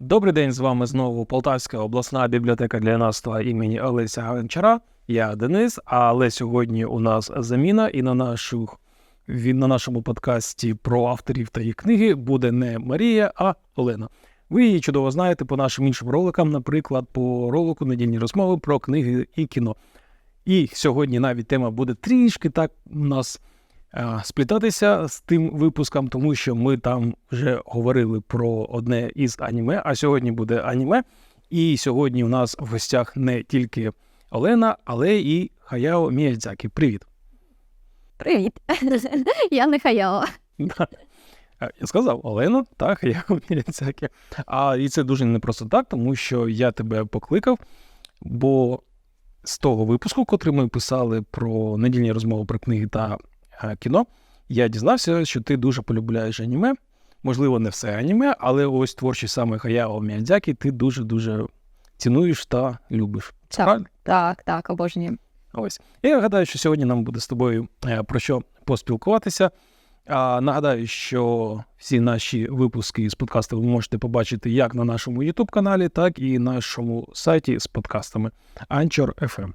Добрий день, з вами знову Полтавська обласна бібліотека для юнацтва імені Олеся Гончара. Я Денис, але сьогодні у нас заміна, і на нашу на нашому подкасті про авторів та їх книги буде не Марія, а Олена. Ви її чудово знаєте по нашим іншим роликам, наприклад, по ролику Недільні розмови про книги і кіно. І сьогодні навіть тема буде трішки так у нас сплітатися з тим випуском, тому що ми там вже говорили про одне із аніме, а сьогодні буде аніме. І сьогодні у нас в гостях не тільки Олена, але і Хаяо Міядзякі. Привіт. Привіт. Я не Хаяо. Е, Я сказав Олена та Хаяо Міядзякі. А і це дуже не просто так, тому що я тебе покликав, бо з того випуску, котрий ми писали про недільні розмови про книги та е, кіно, я дізнався, що ти дуже полюбляєш аніме. Можливо, не все аніме, але ось творчість саме Хаяо Міядзякі ти дуже-дуже цінуєш та любиш. Так, Правильно? так, так, обожнюю. Ось. Я гадаю, що сьогодні нам буде з тобою е, про що поспілкуватися. А, нагадаю, що всі наші випуски з подкасту ви можете побачити як на нашому YouTube каналі, так і на нашому сайті з подкастами Anchor FM.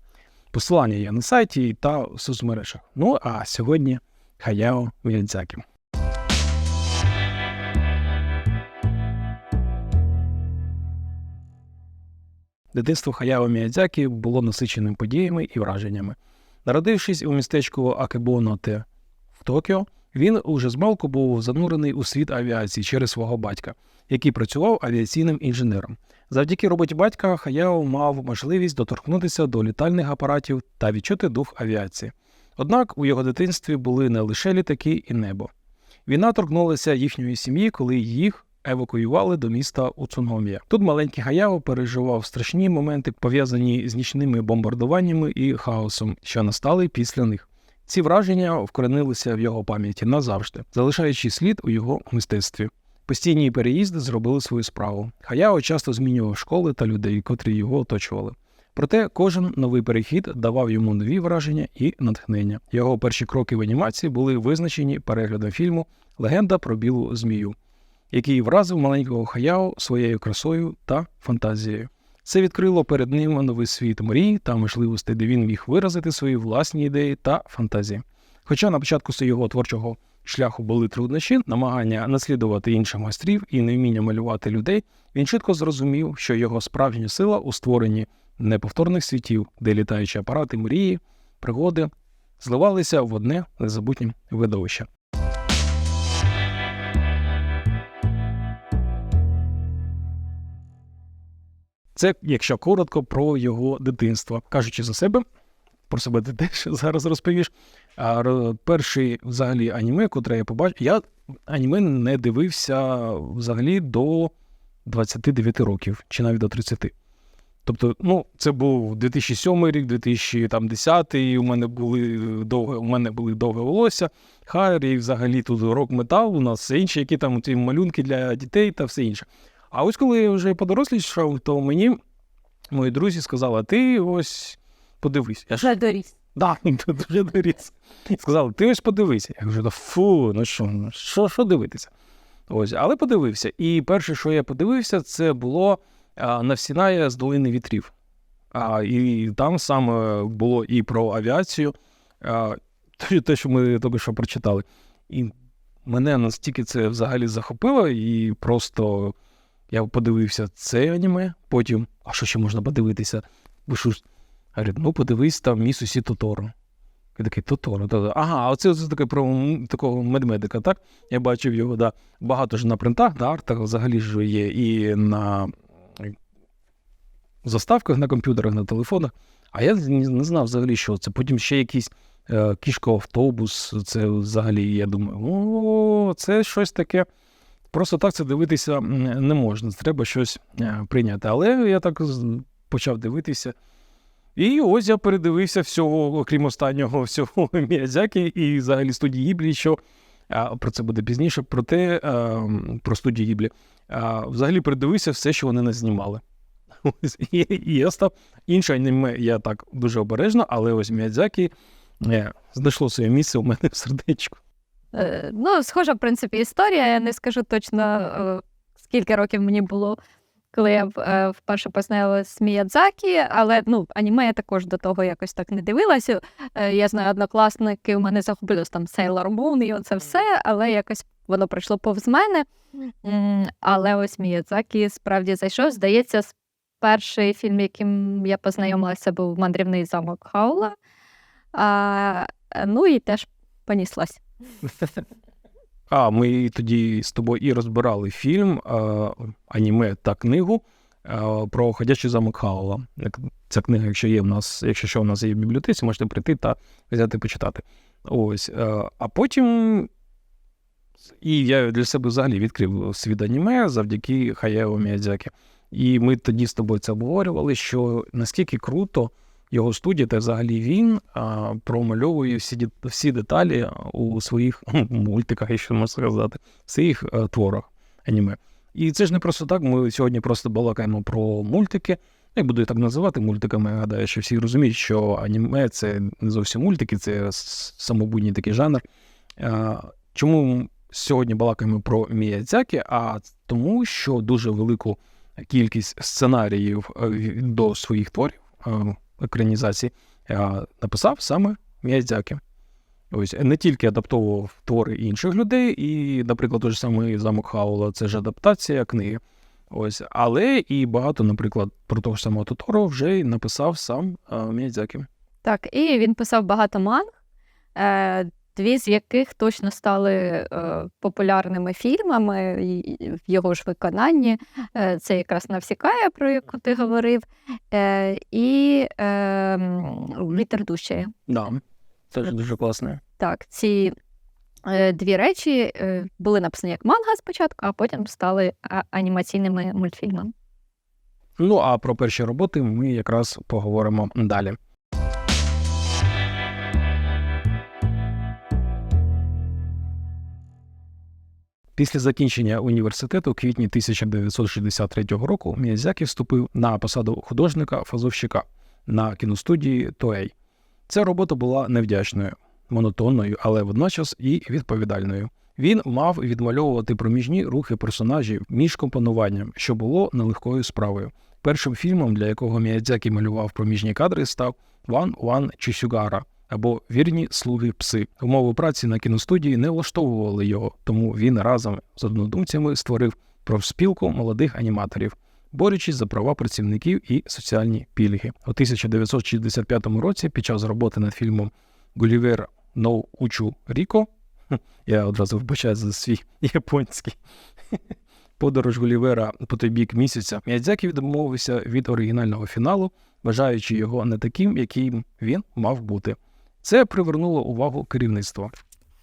Посилання є на сайті та в соцмережах. Ну а сьогодні Хаяо Міядзякі. Дитинство Хаяо Міядзякі було насиченим подіями і враженнями. Народившись у містечку Акебоноте в Токіо, він уже змалку був занурений у світ авіації через свого батька, який працював авіаційним інженером. Завдяки роботі батька Хаяо мав можливість доторкнутися до літальних апаратів та відчути дух авіації. Однак у його дитинстві були не лише літаки і небо. Війна торкнулася їхньої сім'ї, коли їх евакуювали до міста Уцуномія. Тут маленький Хаяо переживав страшні моменти, пов'язані з нічними бомбардуваннями і хаосом, що настали після них. Ці враження вкоренилися в його пам'яті назавжди, залишаючи слід у його мистецтві. Постійні переїзди зробили свою справу. Хаяо часто змінював школи та людей, котрі його оточували. Проте кожен новий перехід давав йому нові враження і натхнення. Його перші кроки в анімації були визначені переглядом фільму Легенда про білу змію, який вразив маленького Хаяо своєю красою та фантазією. Це відкрило перед ним новий світ мрій та можливостей, де він міг виразити свої власні ідеї та фантазії. Хоча на початку його творчого шляху були труднощі, намагання наслідувати інших майстрів і невміння малювати людей, він чітко зрозумів, що його справжня сила у створенні неповторних світів, де літаючі апарати мрії, пригоди зливалися в одне незабутнє видовище. Це, якщо коротко, про його дитинство. Кажучи за себе, про себе ти теж зараз розповіш. А перший взагалі аніме, котре я побачив, я аніме не дивився взагалі до 29 років, чи навіть до 30. Тобто, ну, це був 2007 рік, 2010, і у мене були довге, у мене були довге волосся, хайр, і взагалі тут рок-метал, у нас все інше, які там ті малюнки для дітей та все інше. А ось коли я вже подорослішав, то мені мої друзі сказали, ти ось подивись. Я ж Вже доріс. да, дуже доріс. Сказали, ти ось подивися. Я кажу, «Та фу, ну що, ну що, що дивитися? Ось, але подивився. І перше, що я подивився, це було Навсінає з долини вітрів. А, і там саме було і про авіацію, а, те, те, що ми тільки що прочитали. І мене настільки це взагалі захопило, і просто я подивився це аніме, потім, а що ще можна подивитися? Пишу, говорить, ну подивись там Місусі Тоторо. Я такий Тоторо. Ага, оце, оце таке про такого медмедика, так? Я бачив його, да. Багато ж на принтах, на артах взагалі ж є, і на заставках на комп'ютерах, на телефонах. А я не знав взагалі, що це. Потім ще якийсь е, кішко-автобус. Це взагалі, я думаю, о, це щось таке. Просто так це дивитися не можна. Треба щось е, прийняти. Але я так почав дивитися. І ось я передивився всього, окрім останнього всього Міядзякі і взагалі студії Гіблі, що а, про це буде пізніше, про те, а, про студію Гіблі. А, взагалі передивився все, що вони не знімали. Ось, і, я став інше аніме, я так дуже обережно, але ось Міядзакі е, знайшло своє місце у мене в сердечку. Е, Ну, схожа, в принципі, історія. Я не скажу точно, е, скільки років мені було, коли я е, вперше познайомилася з Міядзакі, але ну, аніме я також до того якось так не дивилася. Я знаю, однокласники у мене захопилось там Sailor Moon і оце все, але якось воно пройшло повз мене. Але ось Міядзакі справді зайшов. Здається, перший фільм, яким я познайомилася, був Мандрівний замок Хаула. А, ну і теж поніслась. А, ми тоді з тобою і розбирали фільм, е, аніме та книгу е, про ходячий замок Хаула. Ця книга, якщо є в нас, якщо що в нас є в бібліотеці, можете прийти та взяти почитати. Ось. е, А потім. І я для себе взагалі відкрив світ аніме завдяки Хаяо Міядзякі. І ми тоді з тобою це обговорювали, що наскільки круто його студія, та взагалі він а, промальовує всі, всі деталі у своїх мультиках, якщо можна сказати, в своїх е, творах аніме. І це ж не просто так. Ми сьогодні просто балакаємо про мультики. Я буду так називати мультиками. Я гадаю, що всі розуміють, що аніме це не зовсім мультики, це самобутній такий жанр. Е, Чому сьогодні балакаємо про Міядзякі? А тому, що дуже велику кількість сценаріїв е, до своїх творів е, екранізацій е, написав саме М'язяки. Ось не тільки адаптовував твори інших людей, і, наприклад, той же самий замок Хаула це ж адаптація книги. Ось, але і багато, наприклад, про того ж самого Тоторо вже й написав сам е, Так, і він писав багато манг, е, дві з яких точно стали е, популярними фільмами в його ж виконанні. Е, це якраз Навсікає, про яку ти говорив, е, і е, Вітер душі. Да, це ж дуже класно. Так, ці е, дві речі е, були написані як манга спочатку, а потім стали а- анімаційними мультфільмами. Ну а про перші роботи ми якраз поговоримо далі. Після закінчення університету у квітні 1963 року Міязякі вступив на посаду художника-фазовщика на кіностудії Тоей. Ця робота була невдячною, монотонною, але водночас і відповідальною. Він мав відмальовувати проміжні рухи персонажів між компонуванням, що було нелегкою справою. Першим фільмом, для якого Міядзякі малював проміжні кадри, став Ван Ван Чісюгара або Вірні слуги пси. Умови праці на кіностудії не влаштовували його, тому він разом з однодумцями створив профспілку молодих аніматорів, борючись за права працівників і соціальні пільги. У 1965 році, під час роботи над фільмом Гулівер No Учу Ріко, я одразу вбачаю за свій японський. Подорож Гулівера по той бік місяця Міядзякі відмовився від оригінального фіналу, вважаючи його не таким, яким він мав бути. Це привернуло увагу керівництва.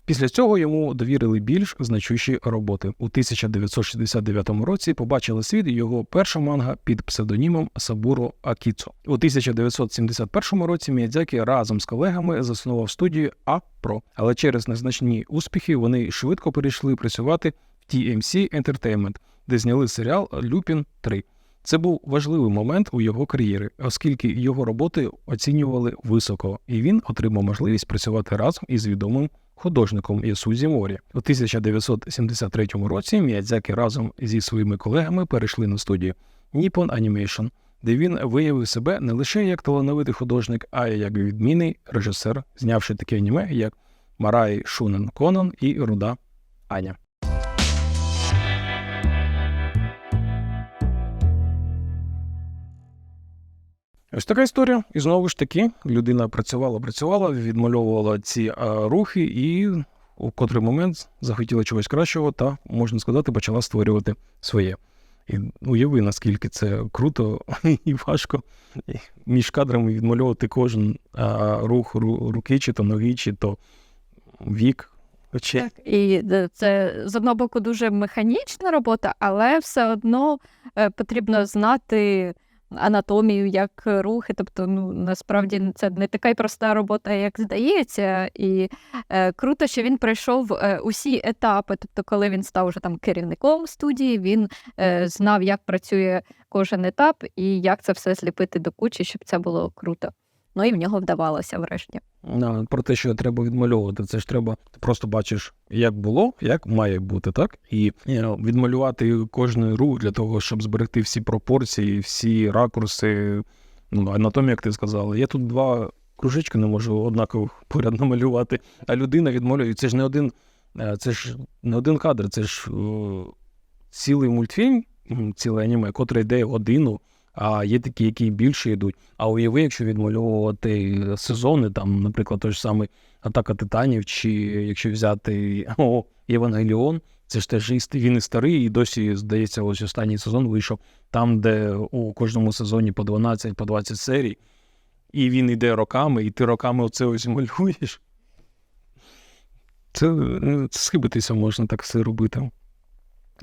Після цього йому довірили більш значущі роботи. У 1969 році побачили світ його перша манга під псевдонімом Сабуро Акіцо. У 1971 році Міядзякі разом з колегами заснував студію А-Про, але через незначні успіхи вони швидко перейшли працювати в TMC Entertainment, де зняли серіал Люпін 3. Це був важливий момент у його кар'єрі, оскільки його роботи оцінювали високо, і він отримав можливість працювати разом із відомим художником Ясузі Морі. У 1973 році Міядзякі разом зі своїми колегами перейшли на студію Nippon Animation, де він виявив себе не лише як талановитий художник, а й як відмінний режисер, знявши таке аніме, як Марай Шунен Конан і Руда Аня. Ось така історія. І знову ж таки, людина працювала, працювала, відмальовувала ці а, рухи, і у котрий момент захотіла чогось кращого, та, можна сказати, почала створювати своє. І уяви, наскільки це круто і важко між кадрами відмальовувати кожен а, рух ру, руки, чи то ноги, чи то вік. Очей. Так, і е, це з одного боку дуже механічна робота, але все одно е, потрібно знати анатомію, як рухи. Тобто, ну насправді це не така й проста робота, як здається. І е, круто, що він пройшов е, усі етапи. Тобто, коли він став уже там керівником студії, він е, знав, як працює кожен етап і як це все зліпити до кучі, щоб це було круто. Ну і в нього вдавалося врешті. Про те, що треба відмальовувати, це ж треба. Ти просто бачиш, як було, як має бути, так? І е, відмалювати кожний рух для того, щоб зберегти всі пропорції, всі ракурси. Ну, анатомія, як ти сказала. Я тут два кружечки не можу однаково поряд намалювати, а людина відмалює. Це ж не один, е, це ж не один кадр, це ж е, цілий мультфільм, ціле аніме, котре йде годину. А є такі, які більше йдуть. А уяви, якщо відмальовувати сезони, там, наприклад, той ж самий Атака Титанів, чи якщо взяти о, Євангеліон, це ж теж він і старий, і досі, здається, ось останній сезон вийшов, там, де у кожному сезоні по 12, по 20 серій, і він йде роками, і ти роками оце ось малюєш. Це, е, це схибитися можна так все робити.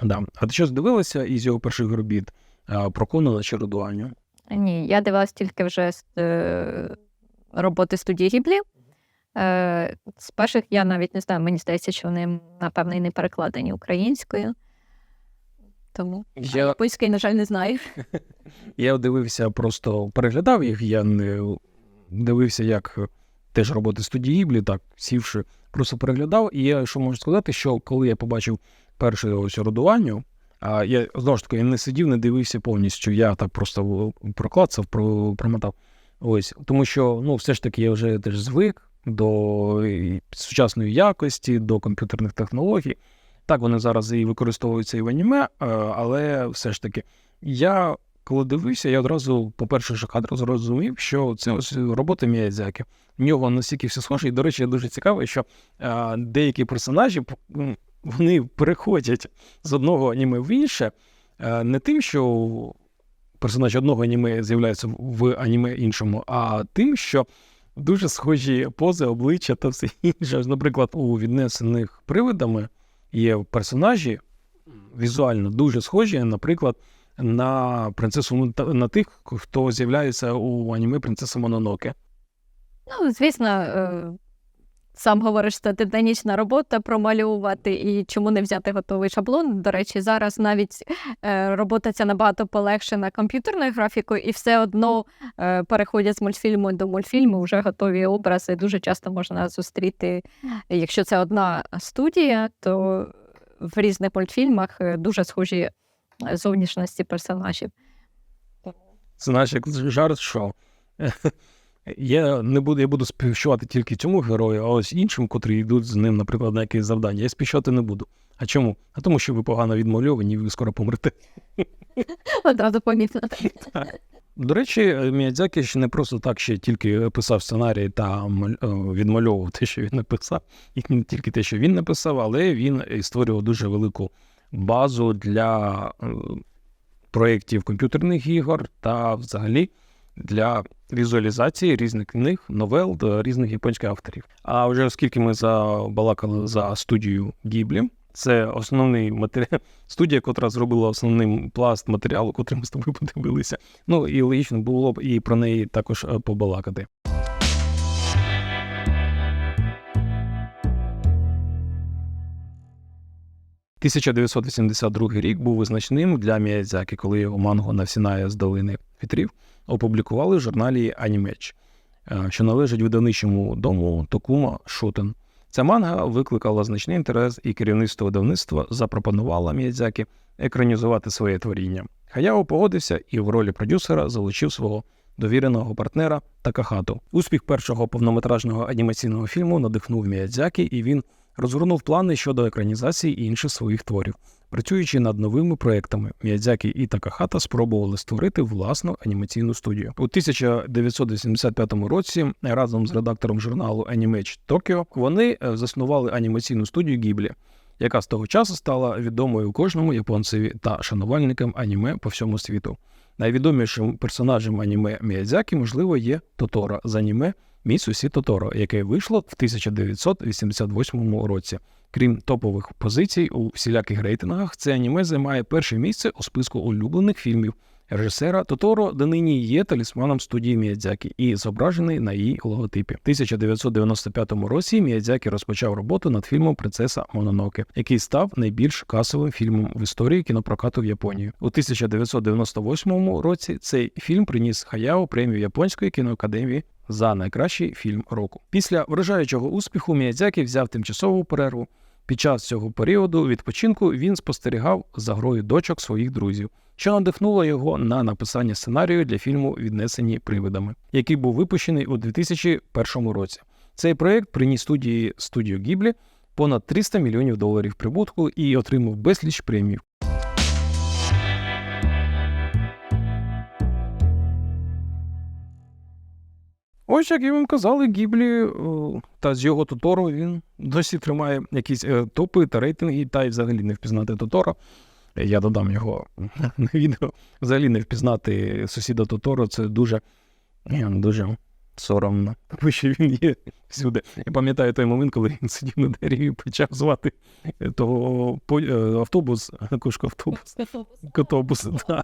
Да. А ти щось дивилася із його перших робіт а, про Конана чи Родуаню? Ні, я дивилась тільки вже з е, роботи студії Гіблі. Е, з перших я навіть не знаю, мені здається, що вони, напевно, і не перекладені українською. Тому Я- японської, на жаль, не знаю. Я дивився, просто переглядав їх, я не дивився, як теж роботи студії Гіблі, так, сівши, просто переглядав. І я що можу сказати, що коли я побачив перше ось родуванню, а я знову ж таки я не сидів, не дивився повністю. Я так просто проклацав, промотав. Ось, тому що ну, все ж таки я вже теж звик до сучасної якості, до комп'ютерних технологій. Так, вони зараз і використовуються і в аніме, е, але все ж таки, я коли дивився, я одразу по перших же кадрах зрозумів, що це ось робота Міядзяки. В нього настільки все схоже, і, до речі, дуже цікаво, що е, деякі персонажі вони переходять з одного аніме в інше, е, не тим, що персонаж одного аніме з'являється в аніме іншому, а тим, що дуже схожі пози, обличчя та все інше. Наприклад, у віднесених привидами є персонажі візуально дуже схожі, наприклад, на принцесу на тих, хто з'являється у аніме Принцеса Мононоке. Ну, звісно, е, сам говориш, це титанічна робота промалювати, і чому не взяти готовий шаблон. До речі, зараз навіть е, робота ця набагато полегшена комп'ютерною графікою, і все одно е, переходять з мультфільму до мультфільму, вже готові образи. Дуже часто можна зустріти, якщо це одна студія, то в різних мультфільмах е, дуже схожі зовнішності персонажів. Це як жарт, що я не буду, я буду співчувати тільки цьому герою, а ось іншим, котрі йдуть з ним, наприклад, на якесь завдання. Я співчувати не буду. А чому? А тому, що ви погано відмальовані, і ви скоро помрете. Одразу помітно. До речі, Міядзякі ще не просто так ще тільки писав сценарій та е, відмальовував те, що він написав, і не тільки те, що він написав, але він і створював дуже велику базу для е, проєктів комп'ютерних ігор та взагалі для візуалізації різних книг, новел та різних японських авторів. А вже оскільки ми забалакали за студію Гіблі, це основний матеріал, студія, котра зробила основним пласт матеріалу, котрий ми з тобою подивилися. Ну і логічно було б і про неї також е, побалакати. «1982 рік був визначним для Міядзяки, коли його манго Навсінає з долини вітрів опублікували в журналі Анімеч, е, що належить видавничому дому Токума Шутен. Ця манга викликала значний інтерес, і керівництво видавництва запропонувало Міядзякі екранізувати своє творіння. Хаяо погодився і в ролі продюсера залучив свого довіреного партнера Такахату. Успіх першого повнометражного анімаційного фільму надихнув Міядзякі, і він розгорнув плани щодо екранізації інших своїх творів. Працюючи над новими проектами, Міядзякі і Такахата спробували створити власну анімаційну студію. У 1985 році разом з редактором журналу Animage Tokyo вони е, заснували анімаційну студію Гіблі, яка з того часу стала відомою кожному японцеві та шанувальникам аніме по всьому світу. Найвідомішим персонажем аніме Міядзякі, можливо, є Тоторо з аніме Мій сусід Тоторо, яке вийшло в 1988 році. Крім топових позицій у всіляких рейтингах, це аніме займає перше місце у списку улюблених фільмів режисера Тоторо донині є талісманом студії Міядзякі і зображений на її логотипі. В 1995 році Міядзякі розпочав роботу над фільмом Принцеса Мононоке, який став найбільш касовим фільмом в історії кінопрокату в Японії. У 1998 році цей фільм приніс Хаяо премію Японської кіноакадемії за найкращий фільм року. Після вражаючого успіху Міядзякі взяв тимчасову перерву. Під час цього періоду відпочинку він спостерігав за грою дочок своїх друзів, що надихнуло його на написання сценарію для фільму Віднесені привидами, який був випущений у 2001 році. Цей проект приніс студії студію Гіблі понад 300 мільйонів доларів прибутку і отримав безліч премій. Ось як і вам казали, Гіблі та з його Тоторо він досі тримає якісь е, топи та рейтинги, та й взагалі не впізнати Тоторо. Я додам його на відео. Взагалі не впізнати сусіда Тоторо це дуже, е, дуже соромно, тому що він є всюди. Я пам'ятаю той момент, коли він сидів на дереві і почав звати е, того е, автобус, кошку автобус, котобус. Да.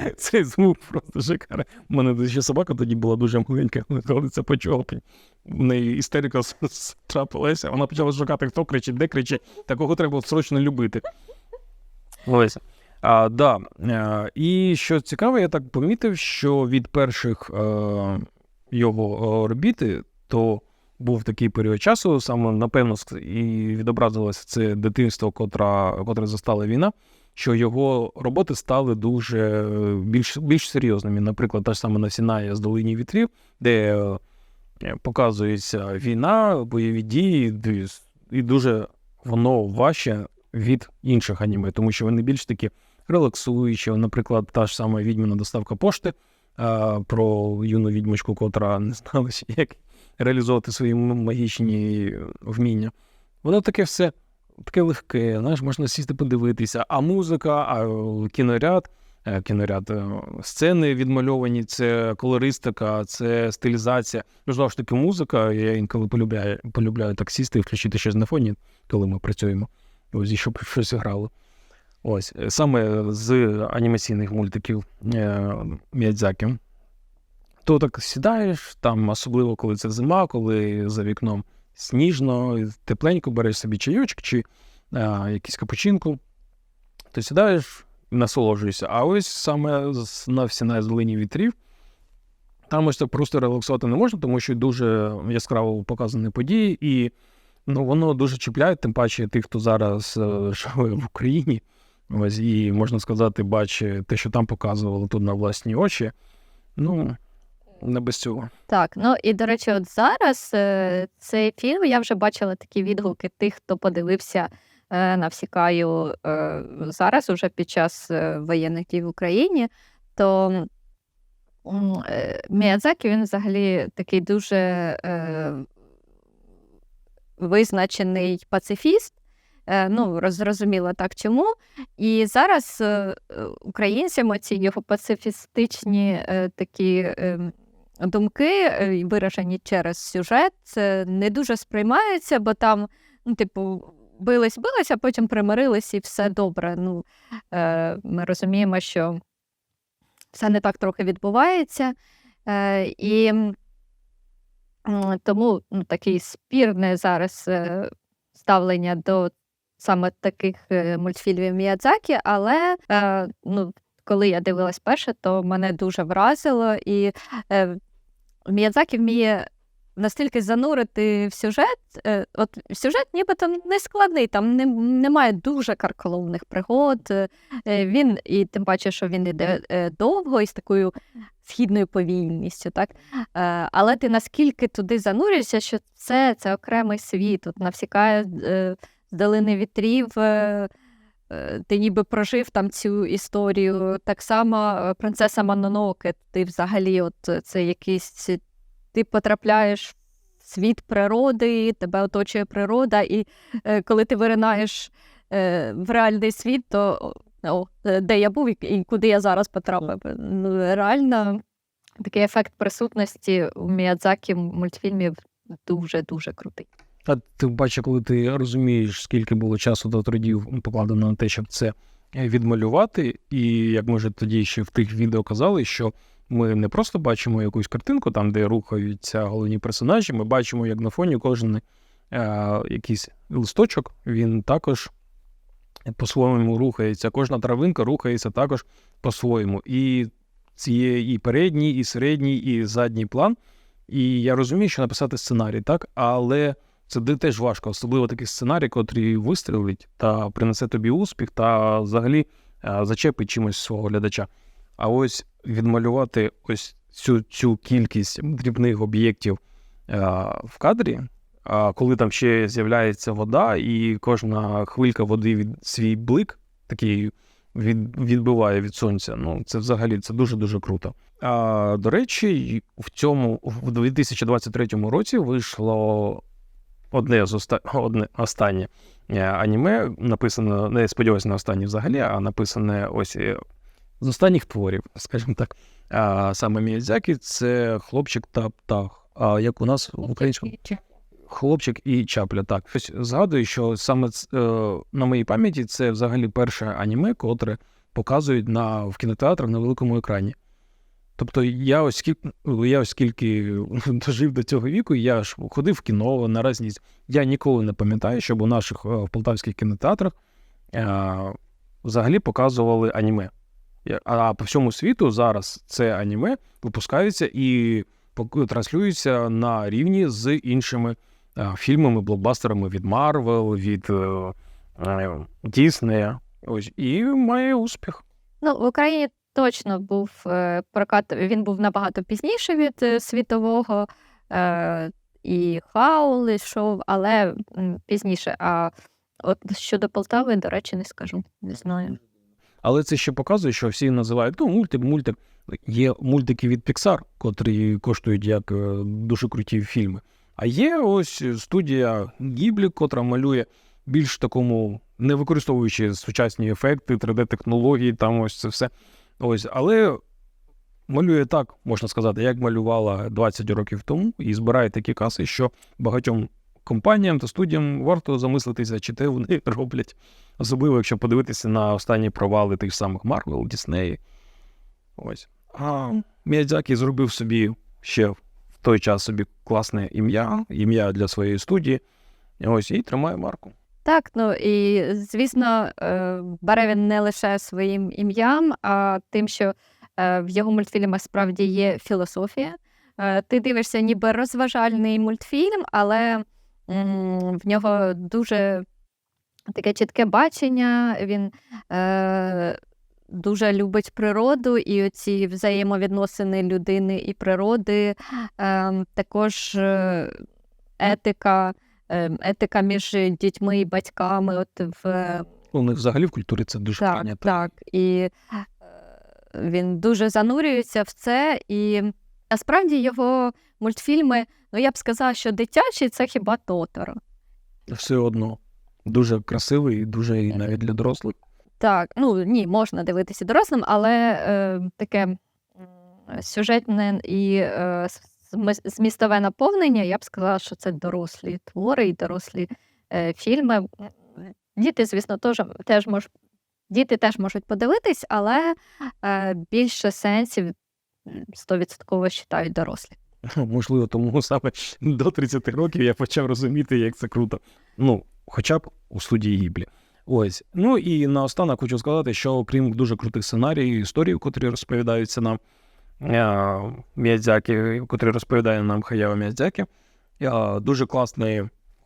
Цей звук просто шикарний. У мене ще собака тоді була дуже маленька, коли це почула. В неї істерика трапилася. Вона почала шукати, хто кричить, де кричить, та кого треба срочно любити. Ось. А, да. е, І що цікаво, я так помітив, що від перших е, його робіти, то був такий період часу, саме напевно, і відобразилося це дитинство, котра, котре застала війна що його роботи стали дуже е, більш, більш серйозними. Наприклад, та ж сама Насінає з долині вітрів, де е, показується війна, бойові дії, і дуже воно важче від інших аніме, тому що вони більш такі релаксуючі. Наприклад, та ж сама відьмина доставка пошти про юну відьмочку, котра не знала, як реалізовувати свої магічні вміння. Воно таке все таке легке, знаєш, можна сісти подивитися. А музика, а е, кіноряд, е, кіноряд, е, сцени відмальовані, це колористика, це стилізація. Ну, знову ж таки, музика. Я інколи полюбляю, полюбляю так сісти і включити щось на фоні, коли ми працюємо. Ось, і щоб щось грало. Ось, саме з анімаційних мультиків Міядзакі. То так сідаєш, там, особливо коли це зима, коли за вікном сніжно, тепленько, береш собі чайочок чи а, якийсь капучинку, то сідаєш і насолоджуєшся. А ось саме на всінай зелені вітрів. Там ось так просто релаксувати не можна, тому що дуже яскраво показані події, і ну, воно дуже чіпляє, тим паче тих, хто зараз е, живе в Україні. Ось, і можна сказати, бачить те, що там показували тут на власні очі. Ну, не без цього. Так, ну і до речі, от зараз е, цей фільм я вже бачила такі відгуки тих, хто подивився е, на всікаю е, зараз, уже під час е, воєнних дій в Україні. То е, Міядзакі він взагалі такий дуже е, визначений пацифіст. Е, Ну, зрозуміло так чому. І зараз е, е, українцям ці його пацифістичні е, такі е, думки, е, виражені через сюжет, це не дуже сприймаються, бо там, ну, типу, бились, бились, а потім примирились і все добре. Ну, е, ми розуміємо, що все не так трохи відбувається. Е, і тому ну, таке спірне зараз е, ставлення до саме таких е, мультфільмів Міядзакі, але е, ну, коли я дивилась перше, то мене дуже вразило. І е, Міядзакі вміє настільки занурити в сюжет. Е, от сюжет нібито не складний, там не, немає дуже карколомних пригод. Е, він, і тим паче, що він іде е, довго і з такою східною повільністю, так? Е, але ти наскільки туди занурюєшся, що це, це окремий світ. От навсікає е, з долини вітрів. Е, ти ніби прожив там цю історію. Так само е, принцеса Мононоке, ти взагалі, от е, це якийсь. Ти потрапляєш в світ природи, тебе оточує природа, і е, коли ти виринаєш е, в реальний світ, то о, де я був і, і куди я зараз потрапив. Ну, реально, такий ефект присутності у Міядзакі мультфільмів дуже-дуже крутий. А ти бачиш, коли ти розумієш, скільки було часу та трудів покладено на те, щоб це е, відмалювати, і як ми вже тоді ще в тих відео казали, що ми не просто бачимо якусь картинку, там, де рухаються головні персонажі, ми бачимо, як на фоні кожен е, якийсь листочок, він також по-своєму рухається. Кожна травинка рухається також по-своєму. І є і передній, і середній, і задній план. І я розумію, що написати сценарій, так, але це теж важко, особливо такий сценарій, котрий вистрілить та принесе тобі успіх, та взагалі е, зачепить чимось свого глядача. А ось відмалювати ось цю, цю кількість дрібних об'єктів е, в кадрі, а коли там ще з'являється вода, і кожна хвилька води від свій блик такий від, відбиває від сонця. Ну, це взагалі це дуже-дуже круто. А, до речі, в цьому в 2023 році вийшло одне з оста... одне останнє е, аніме, написане, не сподіваюся, не останнє взагалі, а написане ось е, з останніх творів, скажімо так. А, саме Міядзякі це хлопчик та птах. А як у нас в українському хлопчик і чапля. Так, ось згадую, що саме е, на моїй пам'яті це взагалі перше аніме, котре показують на в кінотеатрах на великому екрані. Тобто я ось скільки я ось скільки дожив до цього віку, я ж ходив в кіно на різні. Я ніколи не пам'ятаю, щоб у наших е, в полтавських кінотеатрах е, взагалі показували аніме. А по всьому світу зараз це аніме випускається і транслюється на рівні з іншими е, фільмами, блокбастерами від Марвел, від Діснея. Ось і має успіх. Ну, в Україні точно був е, прокат, він був набагато пізніше від е, світового, е, і Хаул йшов, але пізніше. А от щодо Полтави, до речі, не скажу. Не знаю. Але це ще показує, що всі називають ну, мультик, мультик. Є мультики від Pixar, котрі коштують як дуже круті фільми. А є ось студія Гіблі, котра малює більш такому, не використовуючи сучасні ефекти, 3D-технології, там ось це все. Ось, але малює так, можна сказати, як малювала 20 років тому, і збирає такі каси, що багатьом компаніям та студіям варто замислитися, чи те вони роблять. Особливо, якщо подивитися на останні провали тих самих Марвел, Діснеї. Ось. А Міядзакі зробив собі ще в той час собі класне ім'я, ім'я для своєї студії. Ось і тримає марку. Так, ну і звісно, е, бере він не лише своїм ім'ям, а тим, що е, в його мультфільмах справді є філософія. Е, Ти дивишся ніби розважальний мультфільм, але в нього дуже таке чітке бачення. Він е, дуже любить природу і оці взаємовідносини людини і природи, е, також етика ем, етика між дітьми і батьками. От в У них взагалі в культурі це дуже так, прийнято. так. І е, він дуже занурюється в це. І насправді його мультфільми, ну я б сказала, що дитячі це хіба Тоторо. Все одно. Дуже красивий і дуже і навіть для дорослих. Так, ну ні, можна дивитися дорослим, але е, таке сюжетне і е, змістове наповнення, я б сказала, що це дорослі твори і дорослі е, фільми. Діти, звісно, теж, теж мож, діти теж можуть подивитись, але е, більше сенсів м, 100% вважають дорослі. Можливо, тому саме до 30 років я почав розуміти, як це круто. Ну, хоча б у студії Гіблі. Ось. Ну і наостанок хочу сказати, що окрім дуже крутих сценаріїв, історій, котрі розповідаються нам е, Міядзякі, котрі розповідає нам Хаяо Міядзякі, е, дуже класний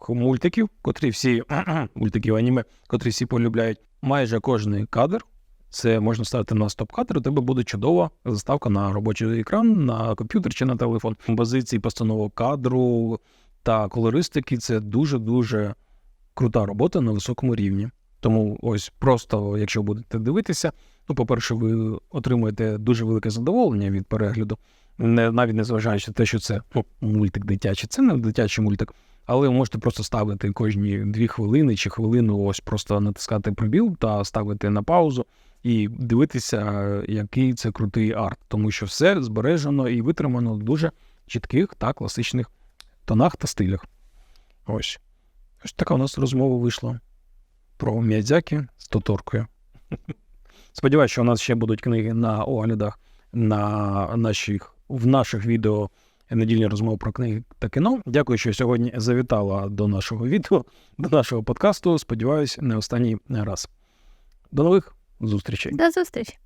мультиків, котрі всі мультиків аніме, котрі всі полюбляють. Майже кожний кадр. Це можна ставити на стоп-кадр, у тебе буде чудова заставка на робочий екран, на комп'ютер чи на телефон. Композиції, постановок кадру та колористики це дуже-дуже крута робота на високому рівні. Тому ось просто, якщо будете дивитися, ну, по-перше, ви отримуєте дуже велике задоволення від перегляду, не, навіть не зважаючи на те, що це ну, мультик дитячий. Це не дитячий мультик. але ви можете просто ставити кожні дві хвилини чи хвилину, ось просто натискати пробіл та ставити на паузу і дивитися, який це крутий арт, тому що все збережено і витримано в дуже чітких та класичних тонах та стилях. Ось. Ось така у нас розмова вийшла про Міядзякі з Тоторкою. Сподіваюся, що у нас ще будуть книги на оглядах на наших, в наших відео недільні розмови про книги та кіно. Дякую, що сьогодні завітала до нашого відео, до нашого подкасту. Сподіваюсь, не останній раз. До нових зустрічей. До зустрічі.